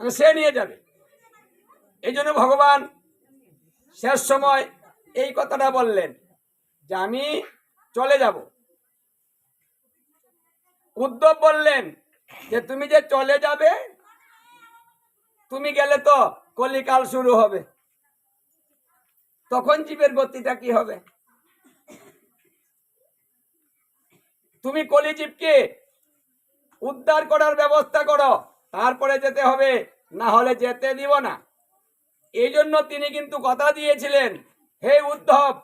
মানে সে নিয়ে যাবে। এই জন্য ভগবান শেষ সময় এই কথাটা বললেন যে আমি চলে যাব। উদ্ধব বললেন যে তুমি যে চলে যাবে, তুমি গেলে তো কলিকাল শুরু হবে। তখন জীবের গতিটা কি হবে? তুমি কলিজীবকে উদ্ধার করার ব্যবস্থা করো। তারপরে যেতে হবে, না হলে যেতে দিব না। এই জন্য তিনি কিন্তু কথা দিয়েছিলেন, হে উদ্ধব,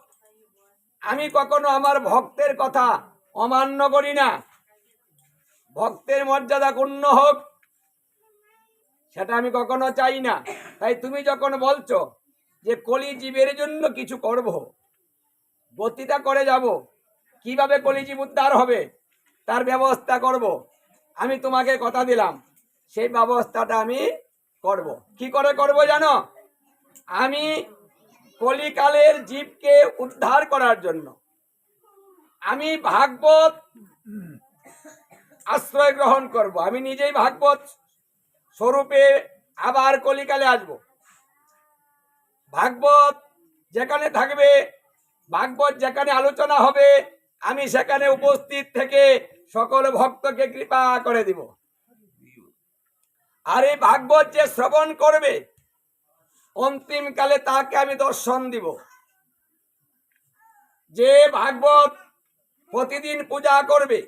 আমি কখনো আমার ভক্তের কথা অমান্য করি না। ভক্তের মর্যাদা ক্ষুণ্ণ হোক, সেটা আমি কখনো চাই না। তাই তুমি যখন বলছো যে কলি জীবের জন্য কিছু করব গতিটা করে যাব, কীভাবে কলিজীব উদ্ধার হবে, তার ব্যবস্থা করব, আমি তোমাকে কথা দিলাম। সেই ব্যবস্থাটা আমি করব। কি করে করব জানো? আমি কলিকালের জীবকে উদ্ধার করার জন্য। আমি ভাগবত আশ্রয় গ্রহণ করব। আমি নিজেই ভাগবত স্বরূপে আবার কলিকালে আসব। ভাগবত যেখানে থাকবে, ভাগবত যেখানে আলোচনা হবে, আমি সেখানে উপস্থিত থেকে সকল ভক্তকে কৃপা করে দিব। আর এই ভাগবত যে শ্রবণ করবে, অন্তিম কালে তাকে আমি দর্শন দিব। যে ভাগবত প্রতিদিন পূজা করবে,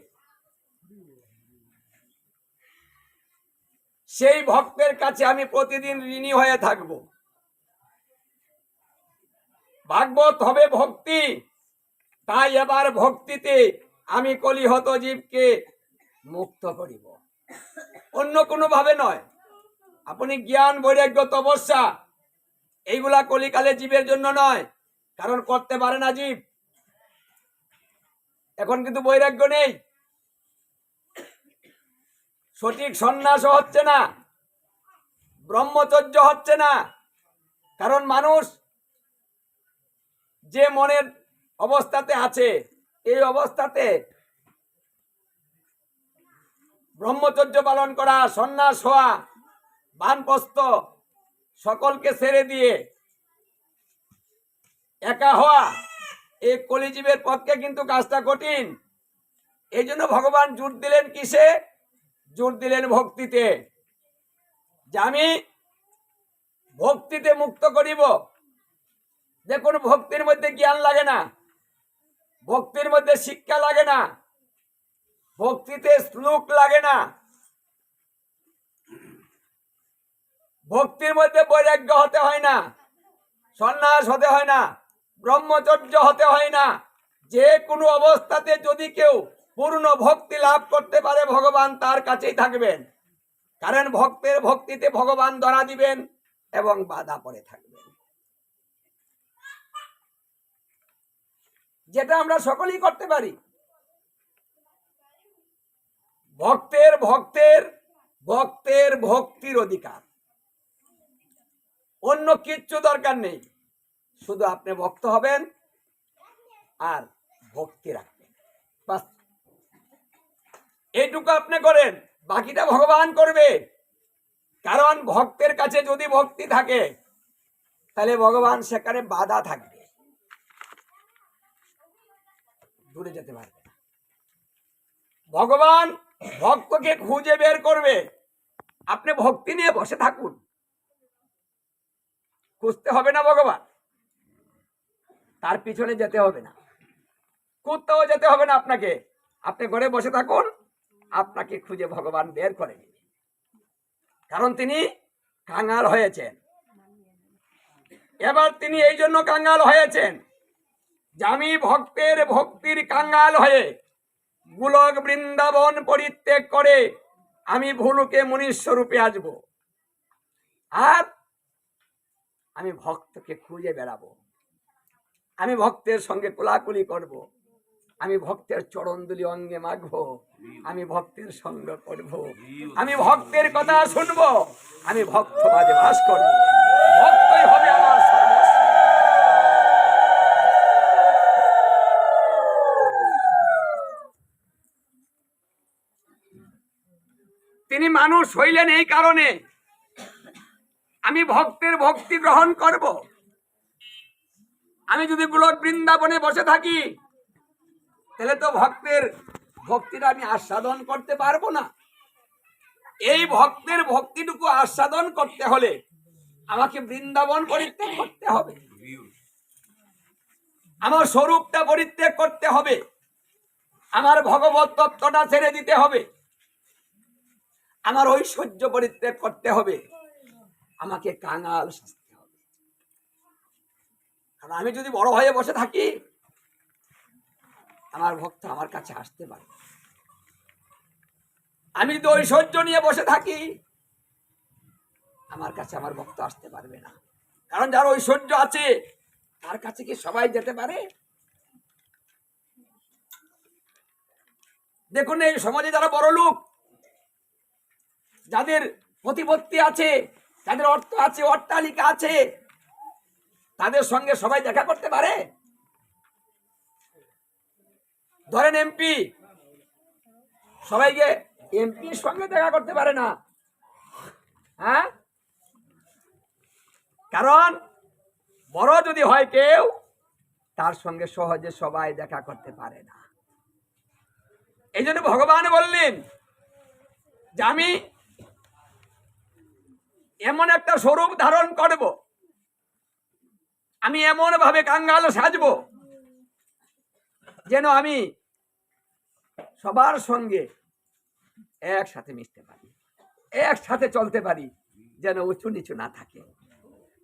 সেই ভক্তের কাছে আমি প্রতিদিন ঋণী হয়ে থাকব। ভাগবত হবে ভক্তি, তাই এবার ভক্তিতে আমি কলিহত জীবকে মুক্ত করিব। অন্য কোনো ভাবে নয়। আপনি জ্ঞান, বৈরাগ্য, তপস্যা, এইগুলা কলিকালে জীবের জন্য নয়, কারণ করতে পারে না জীব। এখন কিন্তু বৈরাগ্য নেই। সঠিক সন্ন্যাস হচ্ছে না। ব্রহ্মচর্য হচ্ছে না। কারণ মানুষ যে মনের অবস্থাতে আছে, এই অবস্থাতে ব্রহ্মচর্য পালন করা, সন্ন্যাস হওয়া, বানপ্রস্থ, সকলকে ছেড়ে দিয়ে একা হওয়া এই কলিজীবের পক্ষে কিন্তু কাজটা কঠিন। এই জন্য ভগবান জোর দিলেন কিসে? জোর দিলেন ভক্তিতে। যে আমি ভক্তিতে মুক্ত করিব, দেখুন ভক্তির মধ্যে জ্ঞান লাগে না, ভক্তির মধ্যে শিক্ষা লাগে না ভক্তিতে শ্লোক লাগে না। ভক্তির মধ্যে বৈরাগ্য হতে হয় না, সন্ন্যাস হতে হয় না, ব্রহ্মচর্য হতে হয় না। যে কোনো অবস্থাতে যদি কেউ পূর্ণ ভক্তি লাভ করতে পারে, ভগবান তার কাছেই থাকবেন। কারণ ভক্তের ভক্তিতে ভগবান ধরা দিবেন এবং বাধা পড়ে থাকবেন। যেটা আমরা সকলেই করতে পারি। ভক্তের ভক্তের ভক্তের ভক্তির অধিকার। অন্য কিচ্ছু দরকার নেই। শুধু আপনি ভক্ত হবেন আর ভক্তি রাখবেন। বাস। এইটুকু আপনি করেন, বাকিটা ভগবান করবে। কারণ ভক্তের কাছে যদি ভক্তি থাকে, তাহলে ভগবান সেখানে বাধা থাকবে। দূরে যেতে পারবে ভগবান ভক্তকে খুঁজে বের করবে। আপনি ভক্তি নিয়ে বসে থাকুন। খুঁজতে হবে না ভগবান। তার পিছনে যেতে হবে না। কোথাও যেতে হবে না আপনাকে। আপনি ঘরে বসে থাকুন। আপনাকে খুঁজে ভগবান বের করে কারণ তিনি কাঙ্গাল হয়েছেন। এবার তিনি এই জন্য কাঙ্গাল হয়েছেন। আমি ভক্তের ভক্তির কাঙ্গাল হয়ে গোলক বৃন্দাবন পরিত্যাগ করে আমি ভুলুকে মনুষ্যরূপে আসব। আর আমি ভক্তকে খুঁজে বেড়াবো। আমি ভক্তের সঙ্গে কোলাকুলি করব। আমি ভক্তের চরণদুলি অঙ্গে মাখবো। আমি ভক্তের সঙ্গ করব। আমি ভক্তের কথা শুনব। আমি ভক্ত মাঝে বাস করব। ভক্তই হবে তিনি মানুষ হইলেন এই কারণে। আমি ভক্তের ভক্তি গ্রহণ করব। আমি যদি গোলক বৃন্দাবনে বসে থাকি, তাহলে তো ভক্তের ভক্তিটা আমি আস্বাদন করতে পারব না। এই ভক্তের ভক্তিটুকু আস্বাদন করতে হলে আমাকে বৃন্দাবন পরিত্যাগ করতে হবে। আমার স্বরূপটা পরিত্যাগ করতে হবে। আমার ভগবত তত্ত্বটা ছেড়ে দিতে হবে। আমার ওই সহ্য পরিত্যাগ করতে হবে। আমাকে কাঙাল সাজতে হবে। কারণ আমি যদি বড় হয়ে বসে থাকি, আমার ভক্ত আমার কাছে আসতে পারে আমি যদি ঐশ্বর্য নিয়ে বসে থাকি, আমার কাছে আমার ভক্ত আসতে পারবে না। কারণ যার ঐশ্বর্য আছে, তার কাছে কি সবাই যেতে পারে? দেখুন এই সমাজে যারা বড় লোক যাদের প্রতিপত্তি আছে, যাদের অর্থ আছে, অট্টালিকা আছে, তাদের সঙ্গে সবাই দেখা করতে পারে? ধরেন এমপি সবাইকে এমপির সঙ্গে দেখা করতে পারে না। হ্যাঁ? কারণ, বড় যদি হয় কেউ, তার সঙ্গে সহজে সবাই দেখা করতে পারে না। এই জন্য ভগবান বললেন যে আমি এমন একটা স্বরূপ ধারণ করব। আমি এমন ভাবে কাঙ্গাল সাজবো যেন আমি সবার সঙ্গে একসাথে মিশতে পারি, একসাথে চলতে পারি, যেন উঁচু নিচু না থাকে।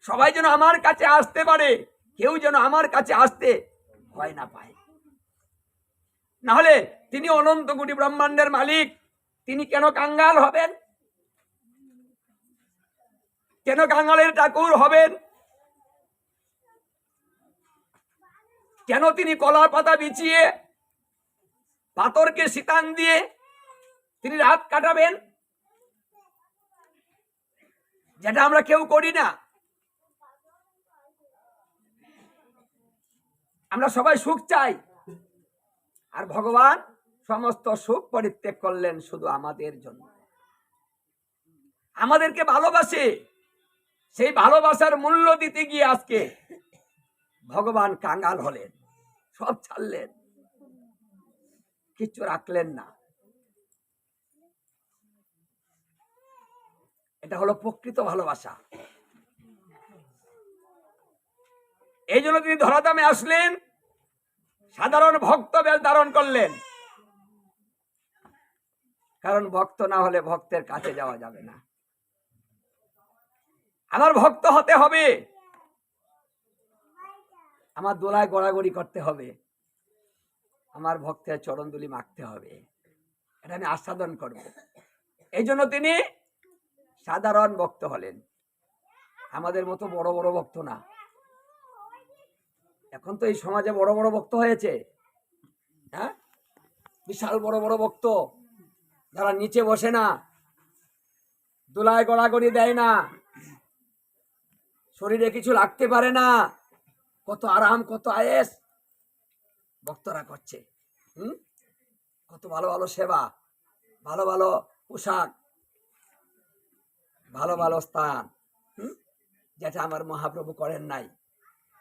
সবাই যেন আমার কাছে আসতে পারে, কেউ যেন আমার কাছে আসতে ভয় না পায়। না হলে তিনি অনন্ত কোটি ব্রহ্মাণ্ডের মালিক, তিনি কেন কাঙ্গাল হবেন? কেন কাঙ্গালের ঠাকুর হবেন? কেন তিনি কলার পাতা বিছিয়ে পাথরকে শীতান দিয়ে তিনি রাত কাটাবেন? যেটা আমরা কেউ করি না। আমরা সবাই সুখ চাই। আর ভগবান সমস্ত সুখ পরিত্যাগ করলেন শুধু আমাদের জন্য। আমাদেরকে ভালোবাসে। সেই ভালোবাসার মূল্য দিতে গিয়ে আজকে ভগবান কাঙ্গাল হলেন, সব ছাড়লেন, কিচ্ছু রাখলেন না। এটা হলো প্রকৃত ভালোবাসা। এই জন্য তিনি ধরাধামে আসলেন, সাধারণ ভক্ত ধারণ করলেন। কারণ ভক্ত না হলে ভক্তের কাছে যাওয়া যাবে না। আমার ভক্ত হতে হবে। আমার দোলায় গড়াগড়ি করতে হবে। আমার ভক্তের চরণদুলি মাখতে হবে। এটা আমি আস্বাদন করব। এই জন্য তিনি সাধারণ ভক্ত হলেন। আমাদের মতো বড় বড় ভক্ত না। এখন তো এই সমাজে বড় বড় ভক্ত হয়েছে। হ্যাঁ? বিশাল বড় বড় ভক্ত। যারা নিচে বসে না, দোলায় গড়াগড়ি দেয় না। শরীরে কিছু লাগতে পারে না। কত আরাম, কত আয়েস। ভক্তরা করছে, হুম? কত ভালো ভালো সেবা, ভালো ভালো পোশাক, ভালো ভালো স্থান, হুম? যেটা আমার মহাপ্রভু করেন নাই।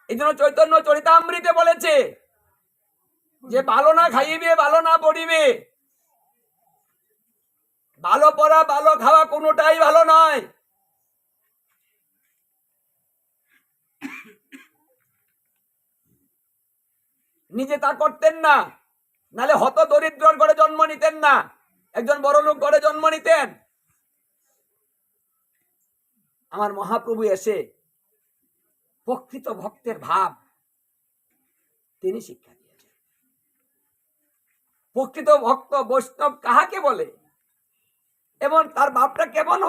এই জন্য চৈতন্য চরিতামৃতে বলেছে যে, ভালো না খাইবে, ভালো না পড়িবে। ভালো পড়া, ভালো খাওয়া কোনোটাই ভালো নয়। নিজে তা করতেন না। নালে হত দরিদ্রর ঘরে জন্ম নিতেন না। একজন বড় লোক ঘরে জন্ম নিতেন। আমার মহাপ্রভু এসে প্রকৃত ভক্তের ভাব তিনি শিক্ষা দিয়েছেন। প্রকৃত ভক্ত বৈষ্ণব কাহাকে বলে? এবং তার ভাবটা কেমন